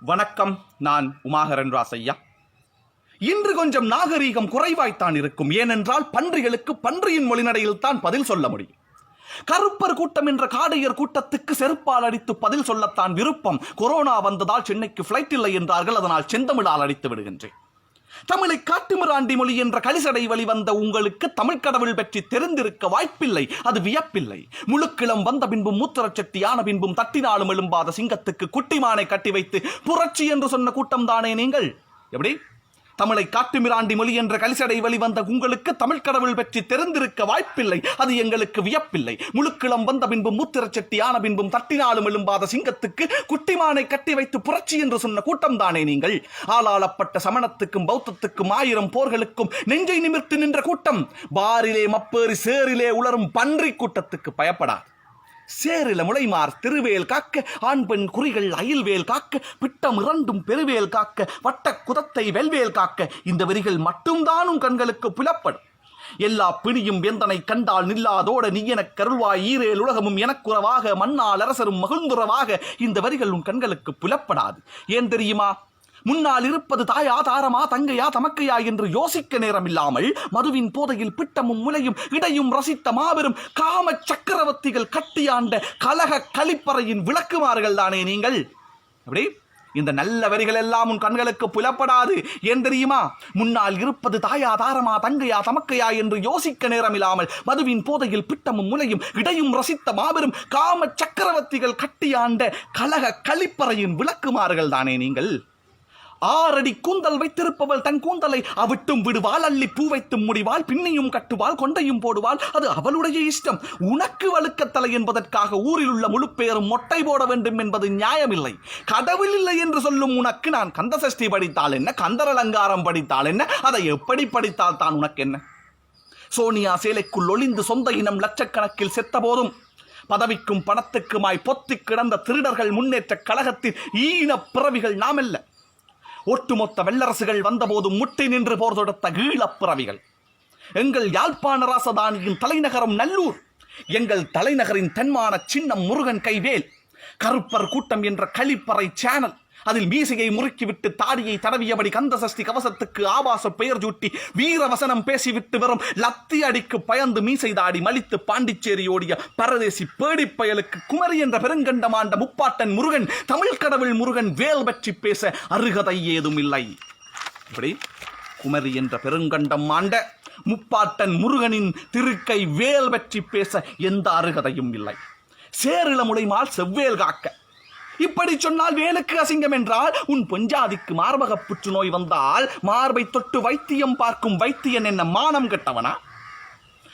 வணக்கம் நான் உமாகரன் ராசையா இன்று கொஞ்சம் நாகரீகம் குறைவாய்த்தான் இருக்கும். ஏனென்றால் பன்றிகளுக்கு பன்றியின் மொழிநடையில் தான் பதில் சொல்ல முடியும். கருப்பர் கூட்டம் என்ற காடையர் கூட்டத்துக்கு செருப்பால் அடித்து பதில் சொல்லத்தான் விருப்பம். கொரோனா வந்ததால் சென்னைக்கு பிளைட் இல்லை என்றார்கள். அதனால் செந்தமிழால் அடித்து விடுகின்றேன். தமிழை காட்டுமிராண்டி மொழி என்ற கலிசடை வழிவந்த உங்களுக்கு தமிழ் கடவுள் பற்றி தெரிந்திருக்க வாய்ப்பில்லை. அது வியப்பில்லை. முழுக்கிளம் வந்த பின்பும் மூத்திரச்சட்டி ஆன பின்பும் தட்டினாலும் எழும்பாத சிங்கத்துக்கு குட்டிமானை கட்டி வைத்து புரட்சி என்று சொன்ன கூட்டம் தானே நீங்கள்? எப்படி? தமிழை காட்டுமிராண்டி மொழி என்ற கலிசடை வெளிவந்த உங்களுக்கு தமிழ் கடவுள் பற்றி தெரிந்திருக்க வாய்ப்பில்லை. அது எங்களுக்கு வியப்பில்லை. முழுக்கிளம் வந்த பின்பும் மூத்திரச்சட்டி ஆன பின்பும் தட்டினாலும் எழும்பாத சிங்கத்துக்கு குட்டிமானை கட்டி வைத்து புரட்சி என்று சொன்ன கூட்டம் தானே நீங்கள்? ஆளாளப்பட்ட சமணத்துக்கும் பௌத்தத்துக்கும் ஆயிரம் போர்களுக்கும் நெஞ்சை நிமிர்த்து நின்ற கூட்டம். பாரிலே மப்பேறி சேரிலே உலரும் பன்றி கூட்டத்துக்கு பயப்படாது. சேரில முளைமார் திருவேல் காக்க ஆண் பெண் குறிகள் அயில்வேல் காக்க பிட்டம் இரண்டும் பெருவேல் காக்க வட்ட குதத்தை வெல்வேல் காக்க இந்த வரிகள் மட்டும்தானும் கண்களுக்கு புலப்படும். எல்லா பிணியும் வெந்தனை கண்டால் நில்லாதோட நீ எனக் கருள்வாய் ஈரேல் உலகமும் எனக்குறவாக மண்ணால் அரசரும் மகிழ்ந்துறவாக இந்த வரிகள் உன் கண்களுக்கு புலப்படாது. ஏன் தெரியுமா? முன்னால் இருப்பது தாயா தாரமா தங்கையா தமக்கையா என்று யோசிக்க நேரமில்லாமல் மதுவின் போதையில் பிட்டமும் முலையும் இடையும் ரசித்த மாபெரும் காம சக்கரவர்த்திகள் கட்டியாண்ட கலக கழிப்பறையின் விளக்குமார்கள் தானே நீங்கள்? அப்படி? இந்த நல்ல வரிகள் எல்லாம் உன் கண்களுக்கு புலப்படாது. ஏன் தெரியுமா? முன்னால் இருப்பது தாயா தாரமா தங்கையா தமக்கையா என்று யோசிக்க நேரமில்லாமல் மதுவின் போதையில் பிட்டமும் முலையும் இடையும் ரசித்த மாபெரும் காம சக்கரவர்த்திகள் கட்டியாண்ட கலக கழிப்பறையின் விளக்குமார்கள் தானே நீங்கள்? ஆறடி கூந்தல் வைத்திருப்பவள் தன் கூந்தலை அவிட்டும் விடுவாள் அள்ளி பூ வைத்தும் முடிவாள் பின்னையும் கட்டுவாள் கொண்டையும் போடுவாள். அது அவளுடைய இஷ்டம். உனக்கு வழுக்கத்தலை என்பதற்காக ஊரில் உள்ள முழு மொட்டை போட வேண்டும் என்பது நியாயமில்லை. கடவுள் இல்லை என்று சொல்லும் உனக்கு நான் கந்தசஷ்டி படித்தால் என்ன? கந்தர் அலங்காரம் படித்தால் என்ன? அதை எப்படி படித்தால் தான் உனக்கு என்ன? சோனியா சேலைக்குள் ஒளிந்து சொந்த இனம் லட்சக்கணக்கில் செத்த போதும் பதவிக்கும் பணத்துக்குமாய் பொத்திக் கிடந்த திருடர்கள் முன்னேற்ற கழகத்தின் ஈன பிறவிகள் நாமல்ல. ஒட்டுமொத்த வெள்ளரசுகள் வந்தபோது முட்டி நின்று போர் தொடுத்த ஈழப் எங்கள் யாழ்ப்பாண ராசதானியின் தலைநகரம் நல்லூர். எங்கள் தலைநகரின் தென்மான சின்னம் முருகன் கைவேல். கருப்பர் கூட்டம் என்ற கழிப்பறை சேனல். அதில் மீசையை முறுக்கிவிட்டு தாடியை தடவியபடி கந்தசஷ்டி கவசத்துக்கு ஆபாச பெயர் சூட்டி வீரவசனம் பேசிவிட்டு வரும் லத்தி அடிக்கு பயந்து மீசை தாடி மலித்து பாண்டிச்சேரி ஓடிய பரதேசி பேடிப்பயலுக்கு குமரி என்ற பெருங்கண்டமாண்ட முப்பாட்டன் முருகன் தமிழ் கடவுள் முருகன் வேல் பற்றி பேச அருகதை ஏதும் இல்லை இப்படி குமரி என்ற பெருங்கண்டம் ஆண்ட முப்பாட்டன் முருகனின் திருக்கை வேல் பற்றி பேச எந்த அருகதையும் இல்லை. சேரிளமுடைமால் செவ்வேல் காக்க இப்படி சொன்னால் வேலுக்கு அசிங்கம் என்றால் உன் பொஞ்சாதிக்கு மார்பக புற்றுநோய் வந்தால் மார்பை தொட்டு வைத்தியம் பார்க்கும் வைத்தியன் என்ன மானம் கெட்டவனா?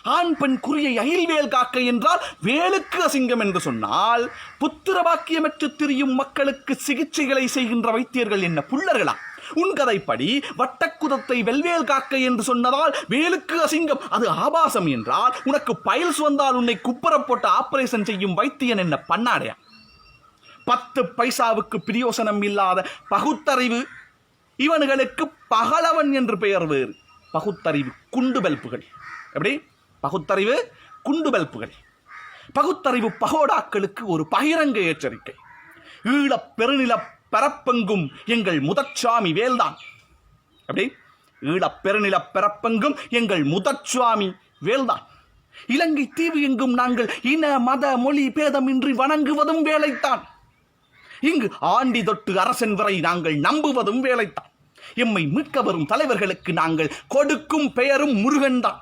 ஆண் பெண் குறியை அயில்வேல் காக்க என்றால் வேலுக்கு அசிங்கம் என்று சொன்னால் புத்திர பாக்கியமற்று திரியும் மக்களுக்கு சிகிச்சைகளை செய்கின்ற வைத்தியர்கள் என்ன புல்லர்களா? உன் கதைப்படி வட்டக்குதத்தை வெல்வேல் காக்க என்று சொன்னதால் வேலுக்கு அசிங்கம். அது ஆபாசம் என்றால் உனக்கு பயில்ஸ் வந்தால் உன்னை குப்பரப் போட்டு ஆபரேஷன் செய்யும் வைத்தியன் என்ன பண்ணாடையா? பத்து பைசாவுக்கு பிரியோசனம் இல்லாத பகுத்தறிவு இவனுகளுக்கு பகலவன் என்று பெயர் வேறு. பகுத்தறிவு குண்டு பல்புகள் எப்படி? பகுத்தறிவு குண்டு பல்புகள் பகுத்தறிவு பகோடாக்களுக்கு ஒரு பகிரங்க எச்சரிக்கை. ஈழப் பெருநில பரப்பெங்கும் எங்கள் முதற்சாமி வேல்தான். எப்படி? ஈழப் பெருநில பரப்பெங்கும் எங்கள் முதற்சுவாமி வேல்தான். இலங்கை தீவு எங்கும் நாங்கள் இன மத மொழி பேதமின்றி வணங்குவதும் வேலைத்தான். இங்கு ஆண்டி தொட்டு அரசன் வரை நாங்கள் நம்புவதும் வேலைத்தான் எம்மை மீட்க வரும் தலைவர்களுக்கு நாங்கள் கொடுக்கும் பெயரும் முருகன்தான்.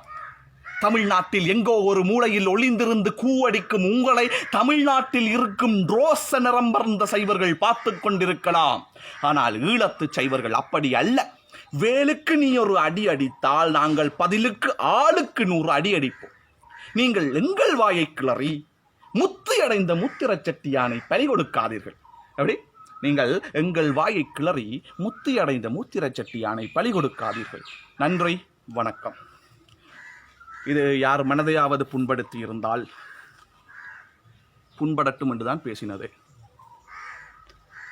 தமிழ்நாட்டில் எங்கோ ஒரு மூலையில் ஒளிந்திருந்து கூவடிக்கும் உங்களை தமிழ்நாட்டில் இருக்கும் ரோச நிறம்பர்ந்த சைவர்கள் பார்த்து கொண்டிருக்கலாம். ஆனால் ஈழத்து சைவர்கள் அப்படி அல்ல. வேலுக்கு நீ ஒரு அடி அடித்தால் நாங்கள் பதிலுக்கு ஆளுக்கு நூறு அடி அடிப்போம். நீங்கள் எங்கள் வாயை கிளறி முத்தி அடைந்த முத்திரச்சட்டியானை பறி பலி கொடுக்காதீர்கள். எப்படி நீங்கள் எங்கள் வாயை கிளறி முத்தி அடைந்த மூத்திரச் செட்டியானை பலி கொடுக்காதீர்கள். நன்றி வணக்கம். இது யார் மனதையாவது புண்படுத்தி இருந்தால் புண்படட்டும் என்றுதான் பேசினது.